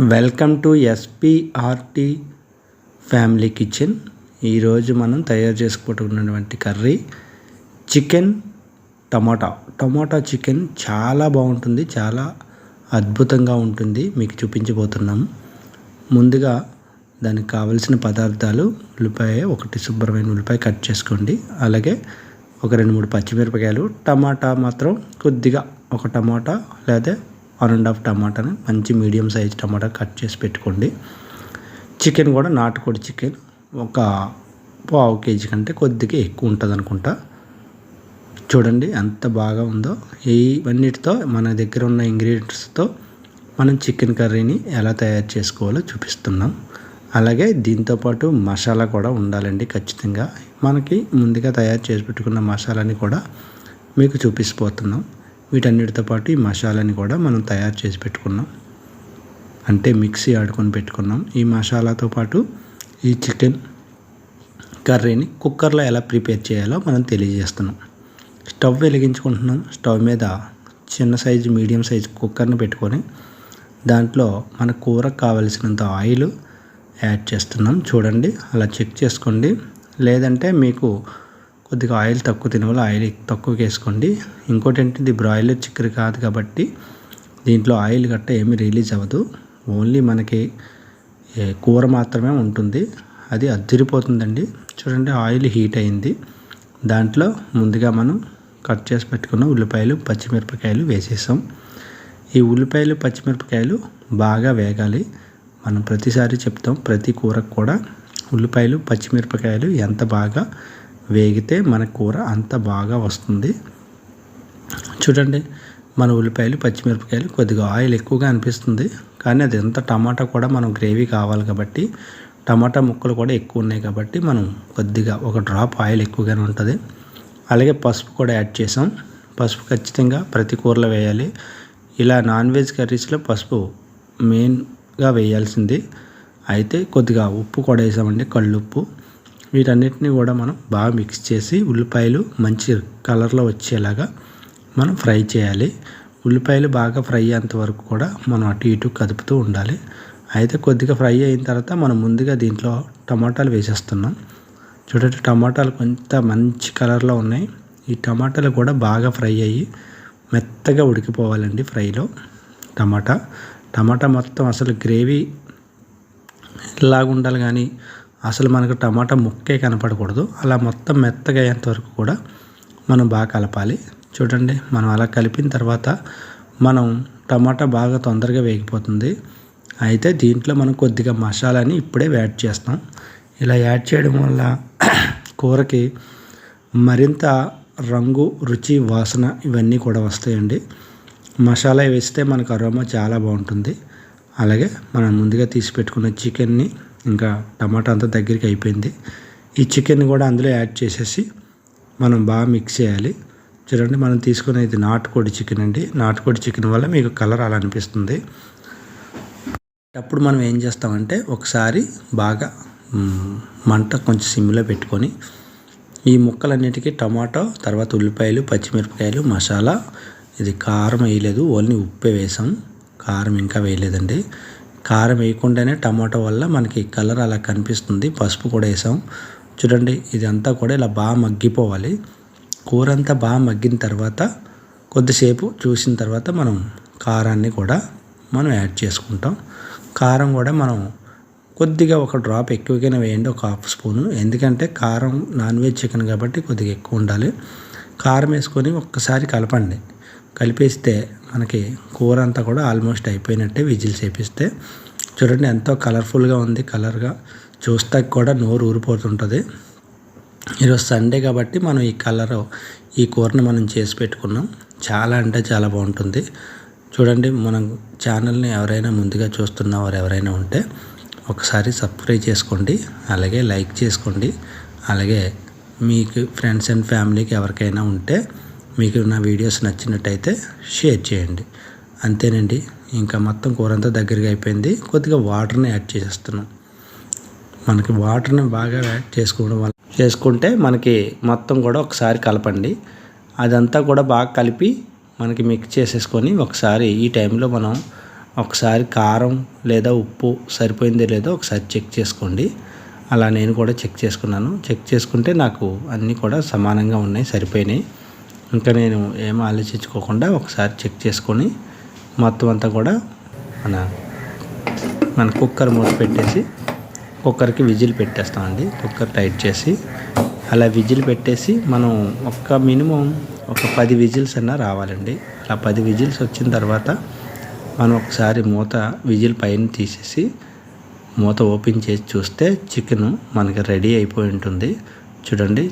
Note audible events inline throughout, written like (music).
Welcome to SPRT family kitchen. ఈరోజు మనం తయారు చేసుకుంటున్నటువంటి curry chicken tomato. Tomato chicken చాలా బాగుంటుంది చాలా అద్భుతంగా ఉంటుంది. మీకు చూపించబోతున్నాము ముందుగా దానికి కావలసిన పదార్థాలు ఉల్లిపాయ ఒకటి శుభ్రమైన ఉల్లిపాయ కట్ చేసుకోండి. అలాగే ఒక రెండు మూడు పచ్చిమిరపకాయలు టమాటా మాత్రం కొద్దిగా ఒక టమాటా లేదా వన్ అండ్ హాఫ్ టమాటాని. మంచి మీడియం సైజ్ టమాటా కట్ చేసి పెట్టుకోండి. చికెన్ కూడా నాటుకోడి చికెన్ ఒక పావు కేజీ కంటే కొద్దిగా ఎక్కువ ఉంటుంది అనుకుంటా చూడండి ఎంత బాగా ఉందో. ఇవన్నిటితో మన దగ్గర ఉన్న ఇంగ్రీడియంట్స్తో మనం చికెన్ కర్రీని ఎలా తయారు చేసుకోవాలో చూపిస్తున్నాం. అలాగే దీంతోపాటు మసాలా కూడా ఉండాలండి ఖచ్చితంగా. మనకి ముందుగా తయారు చేసి పెట్టుకున్న మసాలాని కూడా మీకు చూపిసిపోతున్నాం వీటన్నిటితో పాటు ఈ మసాలాని కూడా మనం తయారు చేసి పెట్టుకున్నాం. అంటే మిక్సీ ఆడుకొని పెట్టుకున్నాం. ఈ మసాలాతో పాటు ఈ చికెన్ కర్రీని కుక్కర్లో ఎలా ప్రిపేర్ చేయాలో మనం తెలియజేస్తున్నాం. స్టవ్ వెలిగించుకుంటున్నాం. స్టవ్ మీద చిన్న సైజు మీడియం సైజు కుక్కర్ని పెట్టుకొని దాంట్లో మన కూరకు కావలసినంత ఆయిల్ యాడ్ చేస్తున్నాం. చూడండి అలా చెక్ చేసుకోండి. లేదంటే మీకు కొద్దిగా ఆయిల్ తక్కువ తినవాళ్ళు ఆయిల్ తక్కువ వేసుకోండి. ఇంకోటి ఏంటంటే ఇది బ్రాయిలర్ చికెన్ కాదు కాబట్టి దీంట్లో ఆయిల్ గట్ట ఏమీ రిలీజ్ అవ్వదు. ఓన్లీ మనకి కూర మాత్రమే ఉంటుంది. అది అద్దరిపోతుందండి. చూడండి ఆయిల్ హీట్ అయింది. దాంట్లో ముందుగా మనం కట్ చేసి పెట్టుకున్న ఉల్లిపాయలు పచ్చిమిరపకాయలు వేసేసాం. ఈ ఉల్లిపాయలు పచ్చిమిరపకాయలు బాగా వేగాలి. మనం ప్రతిసారి చెప్తాం ప్రతి కూరకు కూడా ఉల్లిపాయలు పచ్చిమిరపకాయలు ఎంత బాగా వేగితే మన కూర అంత బాగా వస్తుంది. చూడండి మన ఉల్లిపాయలు పచ్చిమిరపకాయలు కొద్దిగా ఆయిల్ ఎక్కువగా అనిపిస్తుంది. కానీ అది ఎంత టమాటా కూడా మనం గ్రేవీ కావాలి కాబట్టి టమాటా ముక్కలు కూడా ఎక్కువ ఉన్నాయి కాబట్టి మనం కొద్దిగా ఒక డ్రాప్ ఆయిల్ ఎక్కువగానే ఉంటుంది. అలాగే పసుపు కూడా యాడ్ చేసాం. పసుపు ఖచ్చితంగా ప్రతి కూరలో వేయాలి. ఇలా నాన్ వెజ్ కర్రీస్లో పసుపు మెయిన్గా వేయాల్సింది. అయితే కొద్దిగా ఉప్పు కూడా వేసామండి కళ్ళుప్పు. వీటన్నిటిని కూడా మనం బాగా మిక్స్ చేసి ఉల్లిపాయలు మంచి కలర్లో వచ్చేలాగా మనం ఫ్రై చేయాలి. ఉల్లిపాయలు బాగా ఫ్రై అయ్యేంత వరకు కూడా మనం అటు ఇటు కదుపుతూ ఉండాలి. అయితే కొద్దిగా ఫ్రై అయిన తర్వాత మనం ముందుగా దీంట్లో టమాటాలు వేసేస్తున్నాం. చూడండి టమాటాలు కొంత మంచి కలర్లో ఉన్నాయి. ఈ టమాటాలు కూడా బాగా ఫ్రై అయ్యి మెత్తగా ఉడికిపోవాలండి ఫ్రైలో టమాటా. టమాటా మొత్తం అసలు గ్రేవీ లాగా ఉండాలి కానీ అసలు మనకు టమాటా ముక్కే కనపడకూడదు. అలా మొత్తం మెత్తగా అయ్యేంత వరకు కూడా మనం బాగా కలపాలి. చూడండి మనం అలా కలిపిన తర్వాత మనం టమాటా బాగా తొందరగా వేగిపోతుంది. అయితే దీంట్లో మనం కొద్దిగా మసాలాని ఇప్పుడే యాడ్ చేస్తాం ఇలా యాడ్ చేయడం వల్ల (clears throat) కూరకి మరింత రంగు రుచి వాసన ఇవన్నీ కూడా వస్తాయండి. మసాలా వేస్తే మనకు అరోమా చాలా బాగుంటుంది. అలాగే మనం ముందుగా తీసి పెట్టుకున్న చికెన్ని ఇంకా టమాటా అంతా దగ్గరికి అయిపోయింది. ఈ చికెన్ కూడా అందులో యాడ్ చేసేసి మనం బాగా మిక్స్ చేయాలి. చూడండి మనం తీసుకునేది నాటుకోడి చికెన్ అండి. నాటుకోడి చికెన్ వల్ల మీకు కలర్ అలా అనిపిస్తుంది. అప్పుడు మనం ఏం చేస్తామంటే ఒకసారి బాగా మంట కొంచెం సిమ్లో పెట్టుకొని ఈ ముక్కలన్నిటికీ టమాటో తర్వాత ఉల్లిపాయలు పచ్చిమిరపకాయలు మసాలా ఇది కారం వేయలేదు ఓన్లీ ఉప్పే వేసాం. కారం ఇంకా వేయలేదండి. కారం వేయకుండానే టమాటో వల్ల మనకి కలర్ అలా కనిపిస్తుంది. పసుపు కూడా వేసాం. చూడండి ఇదంతా కూడా ఇలా బాగా మగ్గిపోవాలి. కూర అంతా బాగా మగ్గిన తర్వాత కొద్దిసేపు చూసిన తర్వాత మనం కారాన్ని కూడా మనం యాడ్ చేసుకుంటాం. కారం కూడా మనం కొద్దిగా ఒక డ్రాప్ ఎక్కువగానే వేయండి ఒక హాఫ్ స్పూను. ఎందుకంటే కారం నాన్ వెజ్ చికెన్ కాబట్టి కొద్దిగా ఎక్కువ ఉండాలి. కారం వేసుకొని ఒక్కసారి కలపండి. కలిపేస్తే మనకి కూర అంతా కూడా ఆల్మోస్ట్ అయిపోయినట్టే విజిల్స్ వేపిస్తే. చూడండి ఎంతో కలర్ఫుల్గా ఉంది కలర్గా. చూస్తే కూడా నోరు ఊరిపోతుంటుంది. ఈరోజు సండే కాబట్టి మనం ఈ కలర్ ఈ కూరని మనం చేసి పెట్టుకున్నాం. చాలా అంటే చాలా బాగుంటుంది. చూడండి మనం ఛానల్ని ఎవరైనా ముందుగా చూస్తున్న వారు ఎవరైనా ఉంటే ఒకసారి సబ్స్క్రైబ్ చేసుకోండి అలాగే లైక్ చేసుకోండి అలాగే మీకు ఫ్రెండ్స్ అండ్ ఫ్యామిలీకి ఎవరికైనా ఉంటే మీకు నా వీడియోస్ నచ్చినట్టయితే షేర్ చేయండి. అంతేనండి. ఇంకా మొత్తం కూర అంతా దగ్గరగా అయిపోయింది. కొద్దిగా వాటర్ని యాడ్ చేసేస్తున్నాం. మనకి వాటర్ని బాగా యాడ్ చేసుకోవడం వల్ల చేసుకుంటే మనకి మొత్తం కూడా ఒకసారి కలపండి. అదంతా కూడా బాగా కలిపి మనకి మిక్స్ చేసేసుకొని ఒకసారి ఈ టైంలో మనం ఒకసారి కారం లేదా ఉప్పు సరిపోయిందో లేదో ఒకసారి చెక్ చేసుకోండి. అలా నేను కూడా చెక్ చేసుకున్నాను. చెక్ చేసుకుంటే నాకు అన్నీ కూడా సమానంగా ఉన్నాయి సరిపోయినాయి. ఇంకా నేను ఏం ఆలోచించుకోకుండా ఒకసారి చెక్ చేసుకొని మొత్తం అంతా కూడా మన మన కుక్కర్ మూత పెట్టేసి కుక్కర్కి విజిల్ పెట్టేస్తామండి కుక్కర్ టైట్ చేసి అలా విజిల్ పెట్టేసి మనం ఒక్క మినిమం ఒక పది విజిల్స్ అన్నా రావాలండి. అలా పది విజిల్స్ వచ్చిన తర్వాత మనం ఒకసారి మూత విజిల్ పైన తీసేసి మూత ఓపెన్ చేసి చూస్తే చికెన్ మనకి రెడీ అయిపోయి ఉంటుంది. చూడండి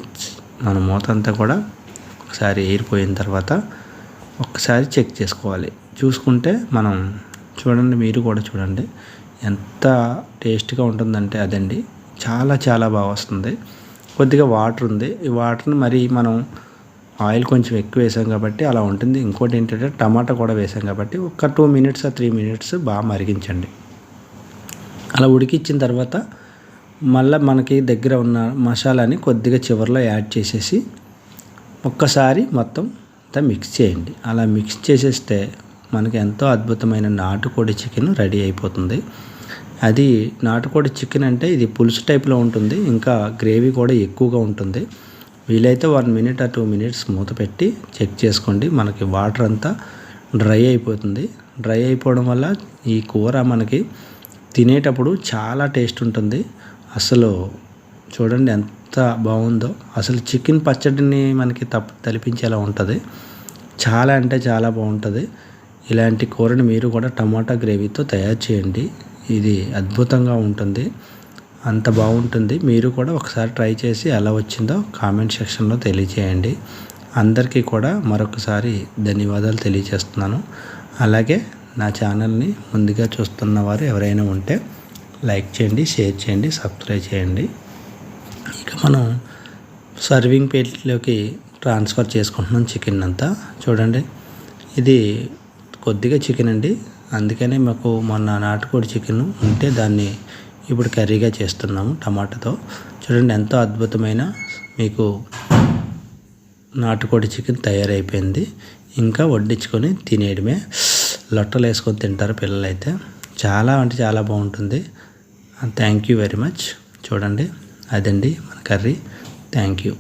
మన మూత అంతా కూడా ఒకసారి ఏరిపోయిన తర్వాత ఒక్కసారి చెక్ చేసుకోవాలి. చూసుకుంటే మనం చూడండి మీరు కూడా చూడండి. ఎంత టేస్ట్గా ఉంటుందంటే అదండి. చాలా చాలా బాగా వస్తుంది. కొద్దిగా వాటర్ ఉంది. ఈ వాటర్ని మరి మనం ఆయిల్ కొంచెం ఎక్కువ వేసాం కాబట్టి అలా ఉంటుంది. ఇంకోటి ఏంటంటే టమాటా కూడా వేసాం కాబట్టి ఒక టూ మినిట్స్ త్రీ మినిట్స్ బాగా మరిగించండి. అలా ఉడికిచ్చిన తర్వాత మళ్ళీ మనకి దగ్గర ఉన్న మసాలాని కొద్దిగా చివరిలో యాడ్ చేసేసి ఒక్కసారి మొత్తం అంతా మిక్స్ చేయండి. అలా మిక్స్ చేసేస్తే మనకి ఎంతో అద్భుతమైన నాటుకోడి చికెన్ రెడీ అయిపోతుంది. అది నాటుకోడి చికెన్ అంటే ఇది పులుసు టైప్లో ఉంటుంది. ఇంకా గ్రేవీ కూడా ఎక్కువగా ఉంటుంది. వీలైతే వన్ మినిట్ ఆ టూ మినిట్స్ మూత పెట్టి చెక్ చేసుకోండి. మనకి వాటర్ అంతా డ్రై అయిపోతుంది. డ్రై అయిపోవడం వల్ల ఈ కూర మనకి తినేటప్పుడు చాలా టేస్ట్ ఉంటుంది. అసలు చూడండి ఎంత ఎంత బాగుందో. అసలు చికెన్ పచ్చడిని మనకి తప్ప తలిపించేలా ఉంటుంది. చాలా అంటే చాలా బాగుంటుంది. ఇలాంటి కూరని మీరు కూడా టమాటా గ్రేవీతో తయారు చేయండి. ఇది అద్భుతంగా ఉంటుంది. అంత బాగుంటుంది. మీరు కూడా ఒకసారి ట్రై చేసి ఎలా వచ్చిందో కామెంట్ సెక్షన్లో తెలియచేయండి. అందరికీ కూడా మరొకసారి ధన్యవాదాలు తెలియజేస్తున్నాను అలాగే నా ఛానల్ని ముందుగా చూస్తున్న వారు ఎవరైనా ఉంటే లైక్ చేయండి షేర్ చేయండి సబ్స్క్రైబ్ చేయండి. ఇక మనం సర్వింగ్ ప్లేట్లోకి ట్రాన్స్ఫర్ చేసుకుంటున్నాం చికెన్ అంతా. చూడండి. ఇది కొద్దిగా చికెన్ అండి. అందుకనే మాకు మొన్న నాటుకోడి చికెన్ ఉంటే దాన్ని ఇప్పుడు కర్రీగా చేస్తున్నాము టమాటాతో. చూడండి ఎంతో అద్భుతమైన మీకు నాటుకోడి చికెన్ తయారైపోయింది. ఇంకా వడ్డించుకొని తినేయడమే. లొట్టలు వేసుకొని తింటారు పిల్లలైతే. చాలా అంటే చాలా బాగుంటుంది. Thank you very much. చూడండి. అదండి మన కర్రీ. Thank you